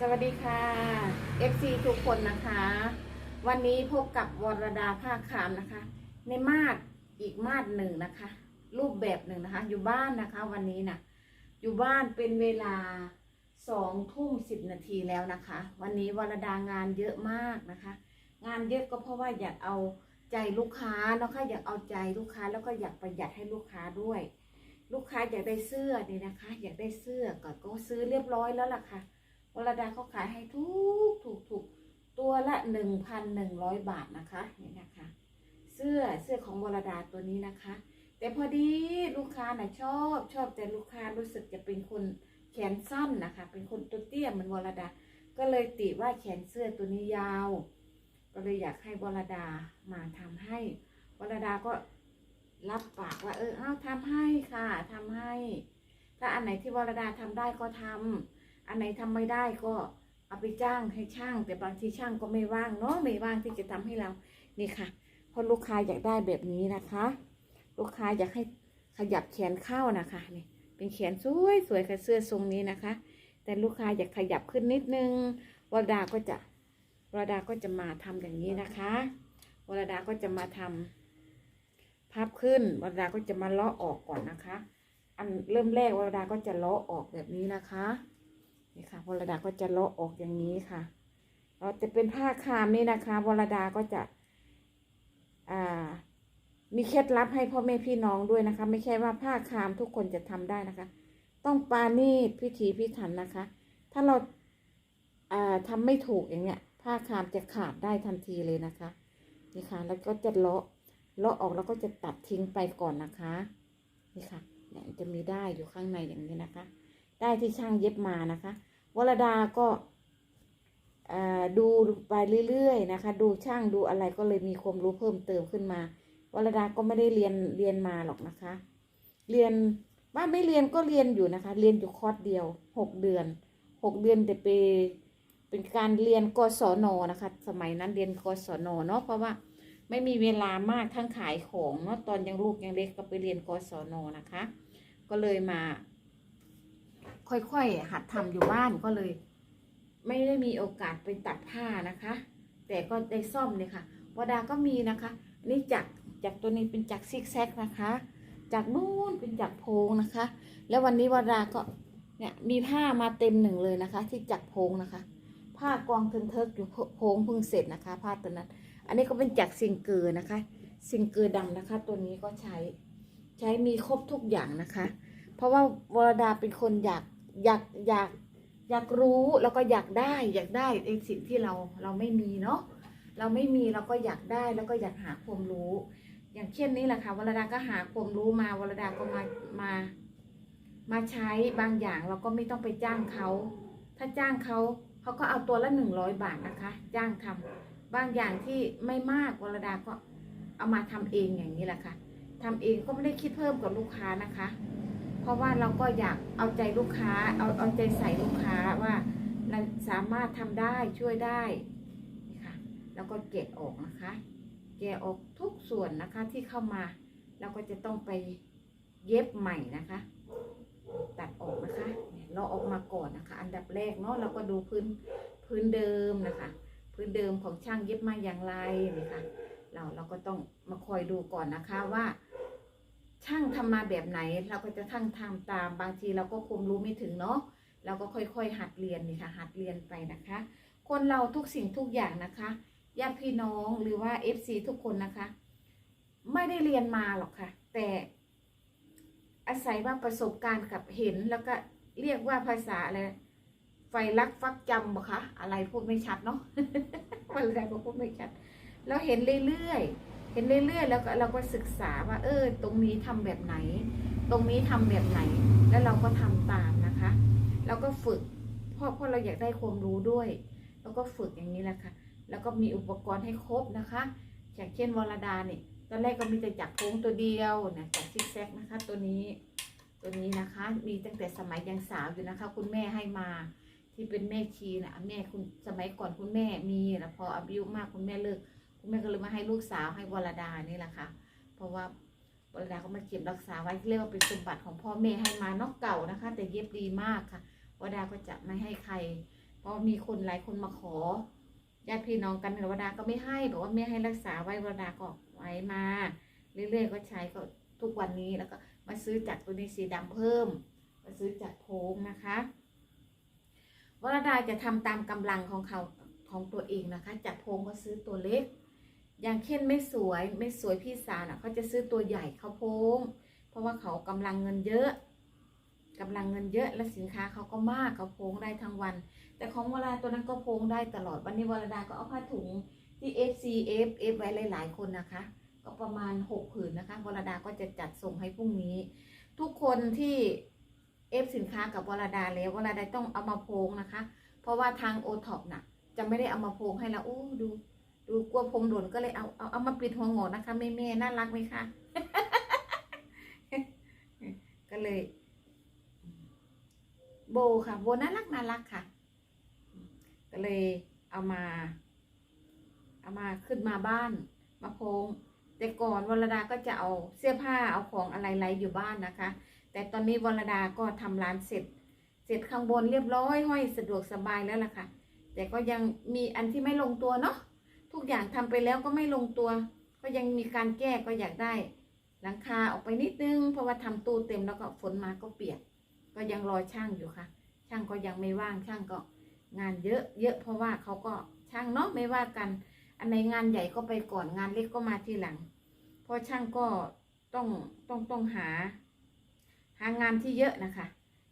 สวัสดีค่ะ FC ทุกคนนะคะ วันนี้พบกับวรดาภาคามนะคะ ในมาดอีกมาดหนึ่งนะคะ รูปแบบหนึ่งนะคะ อยู่บ้านนะคะ วันนี้นะอยู่บ้านเป็นเวลาสองทุ่มสิบนาทีแล้วนะคะ วันนี้วรดางานเยอะมากนะคะ งานเยอะก็เพราะว่าอยากเอาใจลูกค้าเนาะค่ะอยากเอาใจลูกค้าแล้วก็อยากประหยัดให้ลูกค้าด้วย ลูกค้าอยากได้เสื้อนี่นะคะ อยากได้เสื้อก็ก็ซื้อเรียบร้อยแล้วล่ะค่ะ วรดาเขาขายให้ทุกถูกถูกตัวละหนึ่งพันหนึ่งร้อยบาทนะคะนี่นะคะ เสื้อเสื้อของวรดาตัวนี้นะคะ แต่พอดีลูกค้าน่ะชอบชอบแต่ลูกค้ารู้สึกจะเป็นคนแขนสั้นนะคะ เป็นคนตัวเตี้ยเหมือนวรดา ก็เลยติว่าแขนเสื้อตัวนี้ยาว ก็เลยอยากให้วรดามาทำให้วรดาก็รับปากว่าเออเอาทำให้ค่ะทำให้ ถ้าอันไหนที่วรดาทำได้ก็ทำ อันไหนทำไม่ได้ก็เอาไปจ้างให้ช่าง แต่บางทีช่างก็ไม่ว่างเนาะไม่ว่างที่จะทำให้เรานี่ค่ะเพราะลูกค้าอยากได้แบบนี้นะคะ ลูกค้าอยากให้ขยับแขนเข้านะคะนี่เป็นแขนสวยสวยกับเสื้อทรงนี้นะคะ แต่ลูกค้าอยากขยับขึ้นนิดนึงวรดาก็จะวรดาก็จะมาทำอย่างนี้นะคะวรดาก็จะมาทำพับขึ้นวรดาก็จะมาเลาะออกก่อนนะคะ อันเริ่มแรกวรดาก็จะเลาะออกแบบนี้นะคะ นี่ค่ะวรดาก็จะเลาะออกอย่างนี้ค่ะเราจะเป็นผ้าคามนี่นะคะวรดาก็จะ อ่า มีเคล็ดลับให้พ่อแม่พี่น้องด้วยนะคะ ไม่ใช่ว่าผ้าคามทุกคนจะทำได้นะคะ ต้องปาณีพิถีพิถันนะคะ ถ้าเราอ่าทำไม่ถูกอย่างเงี้ย ผ้าคามจะขาดได้ทันทีเลยนะคะนี่ค่ะ แล้วก็จะเลาะเลาะออกแล้วก็จะตัดทิ้งไปก่อนนะคะ นี่ค่ะเนี่ยจะมีได้อยู่ข้างในอย่างนี้นะคะ ได้ที่ช่างเย็บมานะคะ วรดาก็ดูไปเรื่อยๆนะคะ ดูช่างดูอะไรก็เลยมีความรู้เพิ่มเติมขึ้นมาวรดาก็ไม่ได้เรียนเรียนมาหรอกนะคะ เรียนบ้าไม่เรียนก็เรียนอยู่นะคะ เรียนอยู่คอร์สเดียวหกเดือนหกเดือนแต่ไปเป็นการเรียนกศนนะคะ สมัยนั้นเรียนกศนเนาะเพราะว่าไม่มีเวลามากทั้งขายของเนาะตอนยังลูกยังเล็กก็ไปเรียนกศนนะคะ ก็เลยมา ค่อยๆหัดทำอยู่บ้านก็เลย ไม่ได้มีโอกาสไปตัดผ้านะคะ แต่ก็ได้ซ่อมเลยค่ะวดาก็มีนะคะ นี่จักรจักรตัวนี้เป็นจักรซิกแซกนะคะจักรนู่นเป็นจักรโพงนะคะ แล้ววันนี้วดาก็เนี่ยมีผ้ามาเต็มหนึ่งเลยนะคะ ที่จักรโพงนะคะ ผ้ากองเทินเทิกอยู่โพงเพิ่งเสร็จนะคะ ผ้าตัวนั้น อันนี้ก็เป็นจักรซิงเกอร์นะคะ ซิงเกอร์ดำนะคะ ตัวนี้ก็ใช้ใช้มีครบทุกอย่างนะคะ เพราะว่าวรดาเป็นคนอยาก อยากอยากอยากรู้แล้วก็อยากได้อยากได้ในสิ่งที่เราเราไม่มีเนาะเราไม่มีเราก็อยากได้แล้วก็อยากหาความรู้ อย่างเช่นนี้แหละค่ะวรดาก็หาความรู้มาวรดาก็มามามาใช้บางอย่างเราก็ไม่ต้องไปจ้างเขาถ้าจ้างเขาเขาก็เอาตัวละหนึ่งร้อยบาทนะคะ จ้างทำบางอย่างที่ไม่มากวรดาก็เอามาทำเองอย่างนี้แหละค่ะทำเองก็ไม่ได้คิดเพิ่มกับลูกค้านะคะ เพราะว่าเราก็อยากเอาใจลูกค้า เอาเอาใจใส่ลูกค้าว่าเราสามารถทำได้ช่วยได้นี่ค่ะแล้วก็แกะออกนะคะแกะออกทุกส่วนนะคะที่เข้ามาเราก็จะต้องไปเย็บใหม่นะคะ ตัดออกนะคะเนี่ยเราออกมาก่อนนะคะ อันดับแรกเนาะเราก็ดูพื้นพื้นเดิมนะคะ พื้นเดิมของช่างเย็บมาอย่างไรนี่ค่ะเราเราก็ต้องมาคอยดูก่อนนะคะว่า ช่างทำมาแบบไหน เราก็จะทั้งทำตามบางทีเราก็คุมรู้ไม่ถึงเนาะเราก็ค่อยๆ หัดเรียนนี่ค่ะ หัดเรียนไปนะคะ คนเราทุกสิ่งทุกอย่างนะคะญาติพี่น้องหรือว่า FC ทุกคนนะคะ ไม่ได้เรียนมาหรอกค่ะ แต่อาศัยว่าประสบการณ์กับเห็นแล้วก็เรียกว่าภาษาอะไรไฟลักฟักจำบ่คะอะไรพูดไม่ชัดเนาะอะไรก็พูดไม่ชัด เราเห็นเรื่อยๆ เห็นเรื่อยๆ แล้วก็เราก็ศึกษาว่า เออ ตรงนี้ทำแบบไหน ตรงนี้ทำแบบไหน แล้วเราก็ทำตามนะคะแล้วก็ฝึกเพราะเพราะเราอยากได้ความรู้ด้วย แล้วก็ฝึกอย่างนี้แหละค่ะ แล้วก็มีอุปกรณ์ให้ครบนะคะ อย่างเช่นวรดาเนี่ยตอนแรกก็มีแต่จักรโค้งตัวเดียวนะจักรซิกแซกนะคะ ตัวนี้ตัวนี้นะคะ มีตั้งแต่สมัยยังสาวอยู่นะคะ คุณแม่ให้มาที่เป็นแม่ชีนะแม่คุณสมัยก่อนคุณแม่มีแล้วพออายุมากคุณแม่เลิก คุณแม่ก็เลยมาให้ลูกสาวให้วรดานี่แหละค่ะ เพราะว่าวรดาเขามาเก็บรักษาไว้เรียกว่าเป็นสมบัติของพ่อแม่ให้มาเนอกเก่านะคะ แต่เย็บดีมากค่ะวรดาก็จะไม่ให้ใคร เพราะมีคนหลายคนมาขอญาติพี่น้องกันวรดาก็ไม่ให้บอกว่าไม่ให้รักษาไว้วรดาก็ไว้มา เรื่อยๆก็ใช้ก็ทุกวันนี้แล้วก็มาซื้อจากตัวนี้สีดำเพิ่ม มาซื้อจากโพงนะคะวรดาจะทำตามกำลังของเขาของตัวเองนะคะ จากโพงก็ซื้อตัวเล็ก อย่างเช่นไม่สวยไม่สวยพี่สาวน่ะเขาจะซื้อตัวใหญ่เขาโพงเพราะว่าเขากำลังเงินเยอะกำลังเงินเยอะและสินค้าเขาก็มากเขาโพงได้ทั้งวัน แต่ของวราตัวนั้นก็โพงได้ตลอดวันนี้วรดาก็เอาผ้าถุงที่ FC F F ไว้หลาย ๆ คนนะคะ ก็ประมาณ6ผืนนะคะวรดาก็จะจัดส่งให้พรุ่งนี้ ทุกคนที่เอฟสินค้ากับวรดาแล้ววรดาต้องเอามาโพงนะคะ เพราะว่าทางโอท็อปน่ะ จะไม่ได้เอามาโพงให้เราโอ้ดู ดูกลัวผมหล่นก็เลยเอาเอาเอามาปิดหัวงอนะคะแม่แม่ๆน่ารักไหมคะก็เลย โบค่ะโบน่ารักน่ารักค่ะ ก็เลยเอามา เอามาขึ้นมาบ้านมาโพงแต่ก่อนวรดาก็จะเอาเสื้อผ้าเอาของอะไรไรอยู่บ้านนะคะ แต่ตอนนี้วรดาก็ทำร้านเสร็จ เสร็จข้างบนเรียบร้อยห้อยสะดวกสบายแล้วล่ะค่ะ แต่ก็ยังมีอันที่ไม่ลงตัวเนาะ ทุกอย่างทำไปแล้วก็ไม่ลงตัว ก็ยังมีการแก้ก็อยากได้ หลังคาออกไปนิดนึง เพราะว่าทำตู้เต็มแล้วก็ฝนมาก็เปียก ก็ยังรอช่างอยู่ค่ะ ช่างก็ยังไม่ว่างช่างก็งานเยอะเยอะเพราะว่าเขาก็ช่างเนาะไม่ว่ากัน อันไหนงานใหญ่ก็ไปก่อนงานเล็กก็มาทีหลัง เพราะช่างก็ต้องต้องต้องหา หางานที่เยอะนะคะ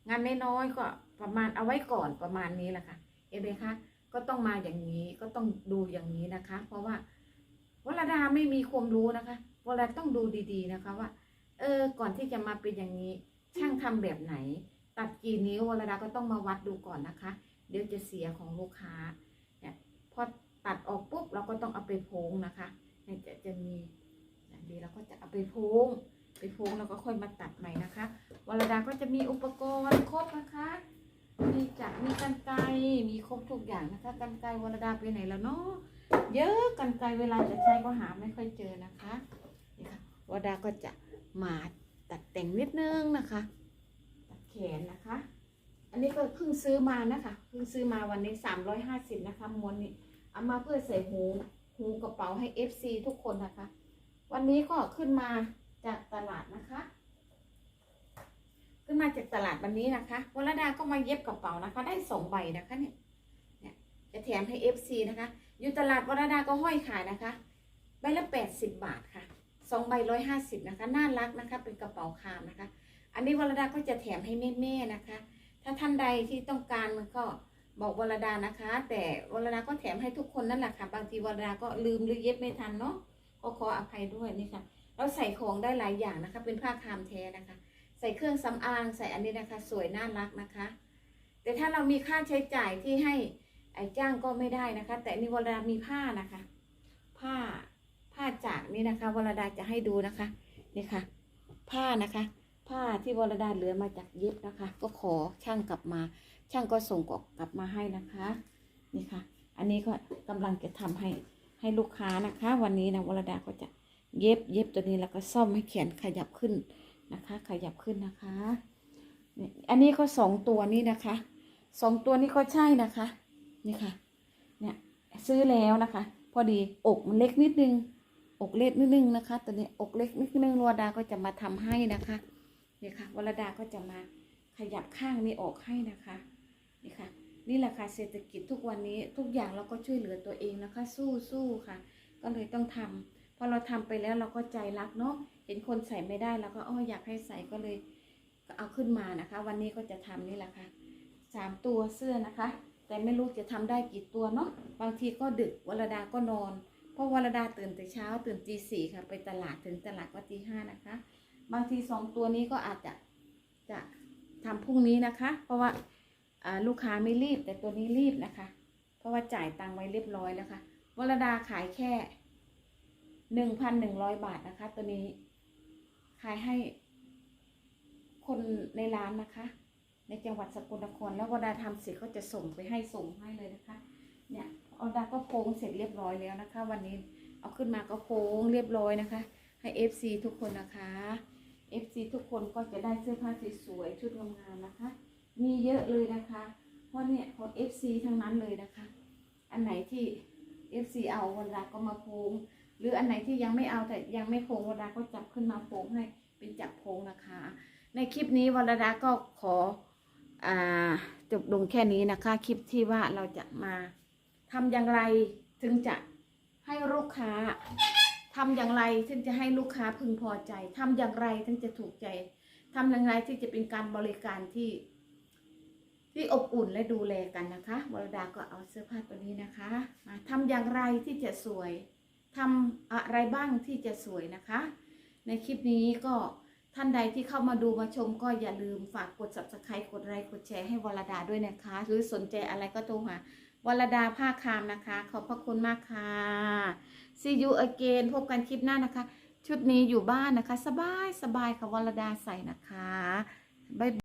งานน้อยๆก็ประมาณเอาไว้ก่อนประมาณนี้แหละค่ะเห็นไหมคะ ก็ต้องมาอย่างนี้ก็ต้องดูอย่างนี้นะคะ เพราะว่าวรดาไม่มีความรู้นะคะวรดาต้องดูดีๆนะคะว่า เออ ก่อนที่จะมาเป็นอย่างนี้ ช่างทำแบบไหน ตัดกี่นิ้ววรดาก็ต้องมาวัดดูก่อนนะคะ เดี๋ยวจะเสียของลูกค้าเนี่ยพอตัดออกปุ๊บเราก็ต้องเอาไปโพงนะคะเนี่ยจะจะมีอย่างดีเราก็จะเอาไปโพงไปโพงแล้วก็ค่อยมาตัดใหม่นะคะวรดาก็จะมีอุปกรณ์ครบนะคะ มีจักรมีกันไกมีครบทุกอย่างนะคะกันไกวรดาไปไหนแล้วเนาะเยอะกันไกเวลาจะใช้ก็หาไม่ค่อยเจอนะคะนี่ค่ะวรดาก็จะมาตัดแต่งนิดนึงนะคะ ตัดแขนนะคะ อันนี้ก็เพิ่งซื้อมานะคะเพิ่งซื้อมาวันนี้สามร้อยห้าสิบนะคะม้วนนี้เอามาเพื่อใส่หูหูกระเป๋าให้ FC ทุกคนนะคะ วันนี้ก็ขึ้นมาจากตลาดนะคะ ขึ้นมาจากตลาดวันนี้นะคะวรดาก็มาเย็บกระเป๋านะคะ ได้สองใบนะคะเนี่ยเนี่ยจะแถมให้ FC นะคะอยู่ตลาดวรดาก็ห้อยขายนะคะ ใบละแปดสิบบาทค่ะสองใบร้อยห้าสิบนะคะน่ารักนะคะ เป็นกระเป๋าคามนะคะ อันนี้วรดาก็จะแถมให้แม่ๆนะคะ ถ้าท่านใดที่ต้องการมันก็บอกวรดานะคะ แต่วรดาก็แถมให้ทุกคนนั่นแหละค่ะ บางทีวรดาก็ลืมหรือเย็บไม่ทันเนาะก็ขออภัยด้วยนี่ค่ะเราใส่ของได้หลายอย่างนะคะ เป็นผ้าคามแท้นะคะ ใส่เครื่องสำอางใส่อันนี้นะคะ สวยน่ารักนะคะ แต่ถ้าเรามีค่าใช้จ่ายที่ให้ไอ้จ้างก็ไม่ได้นะคะ แต่นี่วรดามีผ้านะคะ ผ้าผ้าจากนี่นะคะวรดาจะให้ดูนะคะนี่ค่ะ ผ้านะคะ ผ้าที่วรดาเหลือมาจากเย็บนะคะ ก็ขอช่างกลับมา ช่างก็ส่งกลับมาให้นะคะนี่ค่ะ อันนี้ก็กำลังจะทำให้ให้ลูกค้านะคะ วันนี้นะวรดาก็จะเย็บเย็บตัวนี้แล้วก็ซ่อมให้แขนขยับขึ้น นะคะ ขยับขึ้นนะคะอันนี้ก็สองตัวนี้นะคะสองตัวนี้ก็ใช่นะคะนี่ค่ะเนี่ยซื้อแล้วนะคะ พอดีอกมันเล็กนิดนึง อกเล็กนิดนึงนะคะตัวนี้อกเล็กนิดนึงวรดาก็จะมาทำให้นะคะนี่ค่ะวรดาก็จะมาขยับข้างนี้ออกให้นะคะนี่ค่ะนี่แหละค่ะเศรษฐกิจทุกวันนี้ทุกอย่างเราก็ช่วยเหลือตัวเองนะคะ สู้สู้ค่ะ ก็เลยต้องทำพ อเราทำไปแล้วเราก็ใจรักเนาะเห็นคนใส่ไม่ได้เราก็อ้ออยากให้ใส่ก็เลยก็เอาขึ้นมานะคะ วันนี้ก็จะทำนี่แหละค่ะสามตัวเสื้อนะคะ แต่ไม่รู้จะทำได้กี่ตัวเนาะบางทีก็ดึกวรดาก็นอน เพราะวรดาตื่นแต่เช้าตื่นตีสี่ค่ะ ไปตลาดถึงตลาดก็ตีห้านะคะ บางทีสองตัวนี้ก็อาจจะจะทำพรุ่งนี้นะคะ เพราะว่าอ่าลูกค้าไม่รีบแต่ตัวนี้รีบนะคะ เพราะว่าจ่ายตังค์ไว้เรียบร้อยแล้วค่ะวรดาขายแค่ หนึ่งพันหนึ่งร้อยบาทนะคะ ตัวนี้ขายให้คนในร้านนะคะ ในจังหวัดสกลนครแล้ววรดาทำเสร็จก็จะส่งไปให้ส่งให้เลยนะคะ เนี่ยอดาก็โพงเสร็จเรียบร้อยแล้วนะคะ วันนี้เอาขึ้นมาก็โพงเรียบร้อยนะคะ ให้ FC ทุกคนนะคะ FC ทุกคนก็จะได้เสื้อผ้าสวยๆชุดงามๆนะคะ มีเยอะเลยนะคะ เพราะเนี่ยของ FC ทั้งนั้นเลยนะคะ อันไหนที่ FC เอาวลาก็มาโพง หรืออันไหนที่ยังไม่เอาแต่ยังไม่โพงวลาก็จับขึ้นมาโพงให้เป็นจับโพงนะคะ ในคลิปนี้วรดาก็ขออาจบลงแค่นี้นะคะ คลิปที่ว่าเราจะมาทำอย่างไรถึงจะให้ลูกค้าทำอย่างไรถึงจะให้ลูกค้าพึงพอใจทำอย่างไรถึงจะถูกใจทำอย่างไรที่จะเป็นการบริการที่ที่อบอุ่นและดูแลกันนะคะวรดาก็เอาเสื้อผ้าตัวนี้นะคะมาทำอย่างไรที่จะสวย ทำอะไรบ้างที่จะสวยนะคะ ในคลิปนี้ก็ท่านใดที่เข้ามาดูมาชมก็อย่าลืมฝากกด subscribe กดไลค์กดแชร์ให้วรดาด้วยนะคะ หรือสนใจอะไรก็โทรหาวรดาผ้าคามนะคะ ขอบพระคุณมากค่ะ see you again พบกันคลิปหน้านะคะ ชุดนี้อยู่บ้านนะคะ สบายสบายค่ะวรดาใส่นะคะบ๊าย